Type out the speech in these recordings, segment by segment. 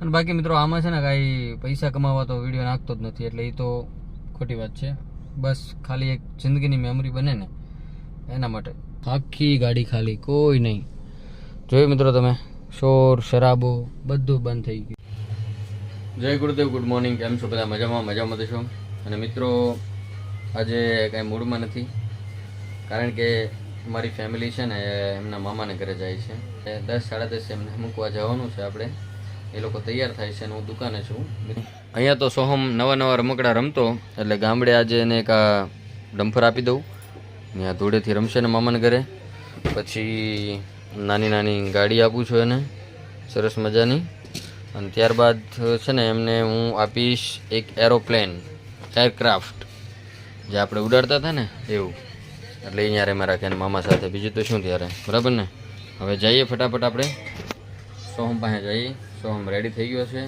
અને બાકી મિત્રો, આમાં છે ને કાંઈ પૈસા કમાવા તો વીડિયો નાખતો જ નથી, એટલે એ તો ખોટી વાત છે. બસ ખાલી એક જિંદગીની મેમરી બને ને, એના માટે. આખી ગાડી ખાલી, કોઈ નહીં. જોયું મિત્રો તમે? શોર, શરાબો, બધું બંધ થઈ ગયું. જય ગુરુદેવ ગુડ મોર્નિંગ કેમ છો બધા? મજામાં? મજામાં છો? અને મિત્રો, આજે કાંઈ મૂડમાં નથી, કારણ કે મારી ફેમિલી છે ને એમના મામાને ઘરે જાય છે. દસ, સાડા દસ એમને મૂકવા જવાનું છે આપણે. એ લોકો તૈયાર થાય છે અને હું દુકાને છું. અહીંયા તો સોહમ નવા નવા રમકડા રમતો, એટલે ગામડે આજે એને એક ડમ્ફર આપી દઉં. ત્યાં ધૂળેથી રમશે ને મામાને ઘરે. પછી નાની નાની ગાડી આપું છું એને, સરસ મજાની. અને ત્યારબાદ છે ને એમને હું આપીશ એક એરોપ્લેન, એરક્રાફ્ટ, જે આપણે ઉડાડતા હતા ને, એવું. એટલે અહીંયા રે મારા રાખે મામા સાથે. બીજું તો શું ત્યારે? બરાબર ને? હવે જઈએ ફટાફટ આપણે. સોહમ પાસે જઈએ. સોહમ રેડી થઈ ગયો છે.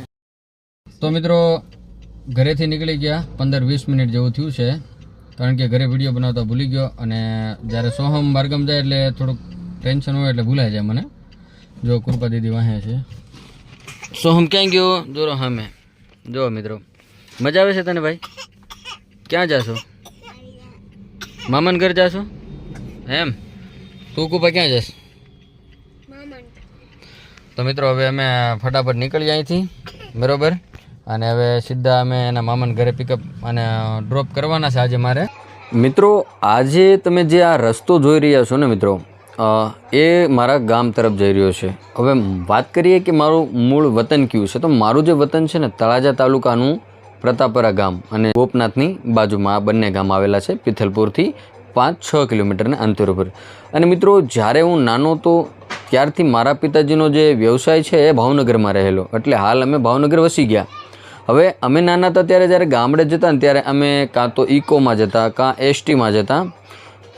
તો મિત્રો, ઘરેથી નીકળી ગયા, પંદર વીસ મિનિટ જેવું થયું છે. કારણ કે ઘરે વીડિયો બનાવતા ભૂલી ગયો અને જ્યારે સોહમ બારગમ જાય એટલે થોડુંક ટેન્શન હોય એટલે ભૂલાઈ જાય મને. જો કૃપા દીદી વાહે છે. સોહમ ક્યાં ગયો? જોરો હામે. જો મિત્રો, મજા આવે છે તને ભાઈ? ક્યાં જાશો? મામાન ઘર જાશો? એમ. તું કૃપા ક્યાં જશ? તો મિત્રો, હવે અમે ફટાફટ નીકળી અહીંથી. બરોબર? અને હવે સીધા અમે એના મામાને ઘરે પિકઅપ અને ડ્રોપ કરવાના છે આજે મારે. મિત્રો, આજે તમે જે આ રસ્તો જોઈ રહ્યા છો ને મિત્રો એ મારા ગામ તરફ જઈ રહ્યો છે. હવે વાત કરીએ કે મારું મૂળ વતન કયું છે? તો મારું જે વતન છે ને, તળાજા તાલુકાનું પ્રતાપરા ગામ અને ગોપનાથની બાજુમાં આ બંને ગામ આવેલા છે, પિથલપુરથી પાંચ છ કિલોમીટરના અંતર ઉપર. અને મિત્રો, જ્યારે હું નાનો તો ત્યારથી મારા પિતાજીનો જે વ્યવસાય છે એ ભાવનગરમાં રહેલો. એટલે હાલ અમે ભાવનગર વસી ગયા. હવે અમે નાના હતા ત્યારે જ્યારે ગામડે જતા ને ત્યારે અમે કાં તો ઇકોમાં જતા, કાં એસટીમાં જતા.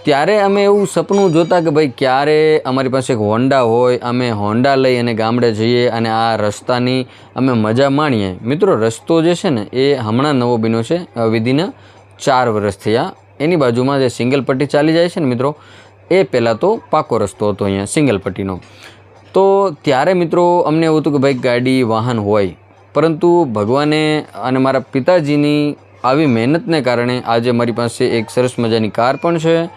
ત્યારે અમે એવું સપનું જોતા કે ભાઈ ક્યારે અમારી પાસે એક હોન્ડા હોય, અમે હોન્ડા લઈ અને ગામડે જઈએ અને આ રસ્તાની અમે મજા માણીએ. મિત્રો, રસ્તો જે છે ને એ હમણાં નવો બન્યો છે વિધિના ચાર વર્ષ થયા. એની બાજુમાં જે સિંગલ પટ્ટી ચાલી જાય છે ને મિત્રો એ પહેલાં તો પાકો રસ્તો હતો અહીંયા સિંગલ પટ્ટીનો તો ત્યારે મિત્રો અમને એવું હતું કે ભાઈ ગાડી, વાહન હોય. પરંતુ ભગવાને અને મારા પિતાજીની આવી મહેનતને કારણે આજે મારી પાસે એક સરસ મજાની કાર પણ છે,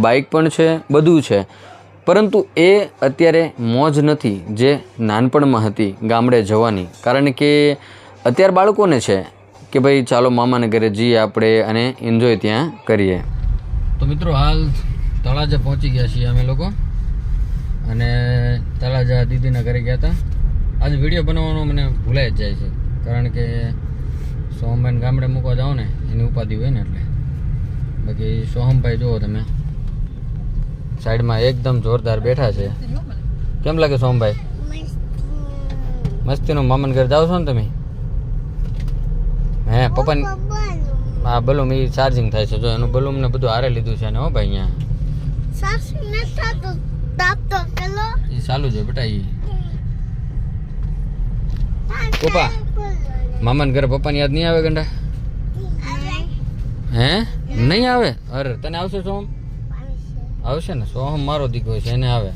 બાઇક પણ છે, બધું છે. પરંતુ એ અત્યારે મોજ નથી જે નાનપણમાં હતી ગામડે જવાની. કારણ કે અત્યારે બાળકોને છે કે ભાઈ ચાલો મામાને ઘરે જઈએ આપણે અને એન્જોય ત્યાં કરીએ. તો મિત્રો હાલ તળાજા પહોંચી ગયા છીએ અમે લોકો. અને તળાજા દીદીના ઘરે ગયા હતા. આજે વીડિયો બનાવવાનો મને ભૂલાઈ જ જાય છે. કારણ કે સોહમભાઈને ગામડે મૂકવા જાઓ ને એની ઉપાધિ હોય ને એટલે. બાકી સોહમભાઈ જુઓ તમે. સાઈડમાં એકદમ જોરદાર બેઠા છે. કેમ લાગે સોહમભાઈ? મસ્તીનું મામન ઘર જાઓ છો ને તમે? હે પપ્પા હા બલૂમ એ ચાર્જિંગ થાય છે. જો એનું બલૂમને બધું હારે લીધું છે ને હો ભાઈ અહીંયા. એ ચાલુ છે બેટા પપ્પા મામાને ઘરે પપ્પાની યાદ નહીં આવે ગંડા? હે? નહીં આવે? અરે તને આવશે સોમ? આવશે ને સોહમ મારો દીકરો છે એને આવે.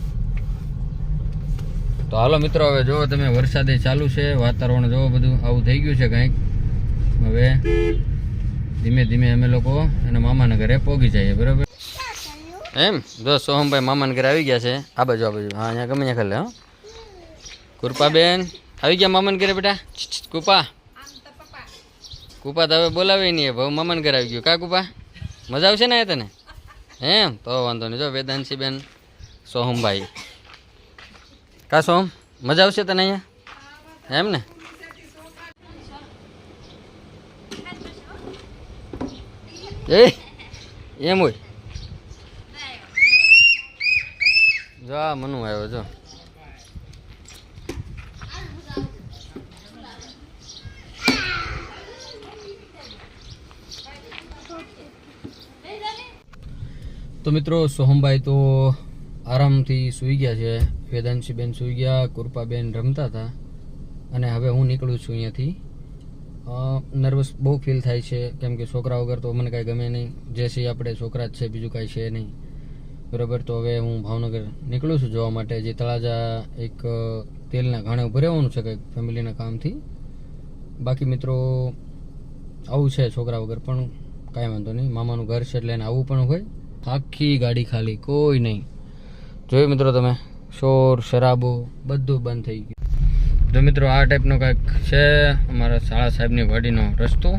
તો હાલો મિત્રો હવે જુઓ તમે વરસાદે ચાલુ છે વાતાવરણ જોવો બધું આવું થઈ ગયું છે કંઈક. હવે ધીમે ધીમે અમે લોકો એના મામાના ઘરે પોગી જઈએ બરાબર? એમ? જો સોહમભાઈ મામાને ઘરે આવી ગયા છે. આ બાજુ આ બાજુ. હા, અહીંયા ગમે ત્યાં ખાલે, હા. કૃપાબેન, આવી ગયા મામાને ઘરે બેટા? કૃપા. કૃપા તો હવે બોલાવે નહીં ભાવ મામાને ઘરે આવી ગયું. કા કૃપા? મજા આવશે ને તને? એમ? તો વાંધો નહીં. જો વેદાંશી બેન સોહમભાઈ. કા સોહમ? મજા આવશે તને અહીંયા? એમ ને? એ, એમ હોય. જો મનુ આવ્યો, જો. તો મિત્રો, સોહમભાઈ તો આરામથી સૂઈ ગયા છે. વેદાંશીબેન સૂઈ ગયા, કૃપાબેન રમતા હતા. અને હવે હું નીકળું છું અહીંયાથી. નર્વસ બહુ ફીલ થાય છે. કેમ કે છોકરા વગર તો મને કાંઈ ગમે નહીં. જે છે આપણે છોકરા જ છે, બીજું કાંઈ છે નહીં. બરાબર? તો હવે હું ભાવનગર નીકળું છું જોવા માટે. જે તળાજા એક તેલના ઘાણે ઉભું રહેવાનું છે કંઈક ફેમિલીના કામથી. બાકી મિત્રો, આવું છે છોકરા વગર પણ કાંઈ વાંધો નહીં. મામાનું ઘર છે એટલે એને આવું પણ હોય. આખી ગાડી ખાલી, કોઈ નહીં. જોયું મિત્રો તમે? શોર, શરાબો, બધું બંધ થઈ ગયું. તો મિત્રો, આ ટાઈપનો કાંઈક છે અમારા શાળા સાહેબની વાડીનો રસ્તો.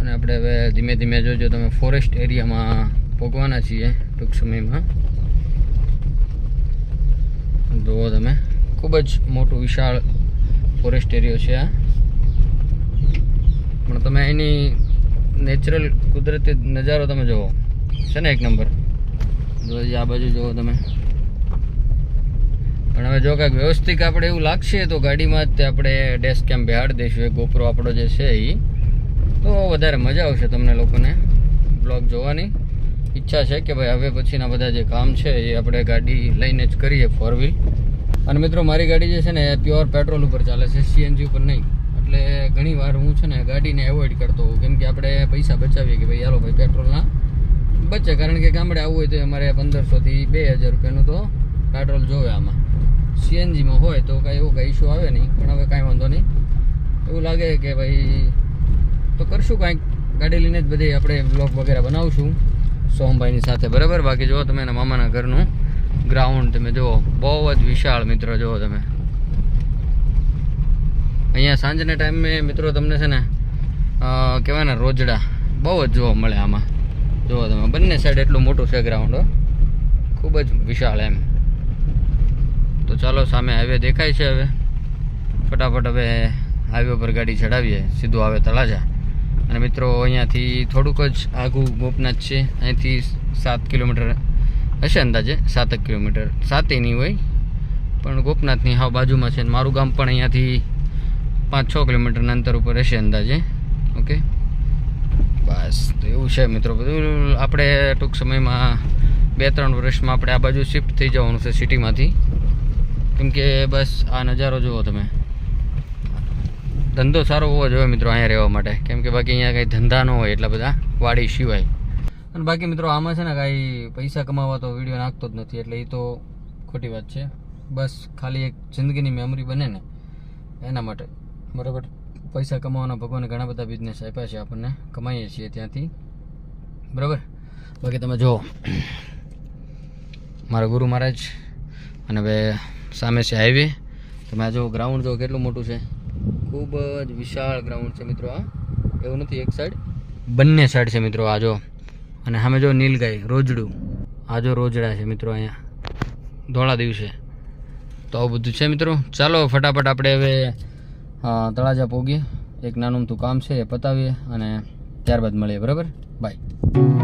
અને આપણે હવે ધીમે ધીમે જોજો તમે ફોરેસ્ટ એરિયામાં પહોંચવાના છીએ ટૂંક સમયમાં. જુઓ તમે, ખૂબ જ મોટું વિશાળ ફોરેસ્ટ એરિયો છે આ. પણ તમે એની નેચરલ કુદરતી નજારો તમે જુઓ. છે ને એક નંબર? આ બાજુ જુઓ તમે. પણ હવે જો કાંઈક વ્યવસ્થિત આપણે એવું લાગશે તો ગાડીમાં જ આપણે ડેસ્ક કેમ બેહાડી દઈશું. એ ગોપરો આપણો જે છે એ તો વધારે મજા આવશે તમને લોકોને. બ્લોગ જોવાની. ઈચ્છા છે કે ભાઈ હવે પછીના બધા જે કામ છે એ આપણે ગાડી લઈને જ કરીએ ફોર વ્હીલ અને મિત્રો, મારી ગાડી જે છે ને પ્યોર પેટ્રોલ ઉપર ચાલે છે સીએનજી ઉપર નહીં. એટલે ઘણી વાર હું છે ને ગાડીને એવોઇડ કરતો હોઉં. કેમ કે આપણે પૈસા બચાવીએ કે ભાઈ, હાલો ભાઈ પેટ્રોલના બચે. કારણ કે ગામડે આવવું હોય તો અમારે પંદરસોથી બે હજાર રૂપિયાનું તો પેટ્રોલ જોવે આમાં. સીએનજીમાં હોય તો કાંઈ એવો કાંઈ ઇસ્યુ આવે નહીં, પણ હવે કાંઈ વાંધો નહીં. એવું લાગે કે ભાઈ, તો કરશું કાંઈક. ગાડી લઈને જ બધી આપણે બ્લોગ વગેરે બનાવશું. સોમભાઈની સાથે, બરાબર? બાકી જુઓ તમે એના મામાના ઘરનું ગ્રાઉન્ડ તમે જુઓ, બહુ જ વિશાળ મિત્રો જુઓ તમે. અહીંયા સાંજના ટાઈમે મિત્રો તમને છે ને કહેવાય ને રોજડા, બહુ જ જોવા મળે આમાં. જુઓ તમે, બંને સાઈડ એટલું મોટું છે ગ્રાઉન્ડ ખૂબ જ વિશાળ એમ. તો ચાલો સામે હાઈવે દેખાય છે હવે. ફટાફટ હવે હાઈવે પર ગાડી ચડાવીએ સીધું આવે તળાજા. અને મિત્રો, અહીંયાથી થોડુંક જ આઘું ગોપનાથ છે. અહીંથી સાત કિલોમીટર હશે અંદાજે સાતક કિલોમીટર. સાતે નહીં હોય, પણ ગોપનાથની હાવ બાજુમાં છે. મારું ગામ પણ અહીંયાથી પાંચ છ કિલોમીટરના અંતર ઉપર હશે અંદાજે. ઓકે? બસ, તો એવું છે મિત્રો. બધું આપણે ટૂંક સમયમાં બે ત્રણ વર્ષમાં આપણે આ બાજુ શિફ્ટ થઈ જવાનું છે સિટીમાંથી. કેમ કે બસ આ નજારો જુઓ તમે. ધંધો સારો હોવો જોઈએ મિત્રો અહીંયા રહેવા માટે. કેમ કે બાકી અહીંયા કંઈ ધંધા ન હોય એટલા બધા વાડી સિવાય. અને બાકી મિત્રો આમાં છે ને કાંઈ પૈસા કમાવા તો વીડિયો નાખતો જ નથી એટલે એ તો ખોટી વાત છે. બસ ખાલી એક જિંદગીની મેમરી બને ને એના માટે. બરાબર? પૈસા કમાવાના ભગવાને ઘણા બધા બિઝનેસ આપ્યા છે આપણને. કમાઈએ છીએ ત્યાંથી. બરાબર? બાકી તમે જુઓ. મારા ગુરુ મહારાજ અને હવે સામે છે હાઈવે તમે આ જો ગ્રાઉન્ડ જો કેટલું મોટું છે. ખૂબ જ વિશાળ ગ્રાઉન્ડ છે મિત્રો આ એવું નથી, એક સાઈડ બંને સાઈડ છે મિત્રો, આ જો. અને સામે જો નીલગાય, રોજડું. આ જો રોજડા છે મિત્રો અહીંયા. ધોળા દિવસે. તો આવું બધું છે મિત્રો. ચાલો ફટાફટ આપણે હવે તળાજા પોગીએ. એક નાનું અમથું કામ છે એ પતાવીએ અને ત્યારબાદ મળીએ, બરાબર? બાય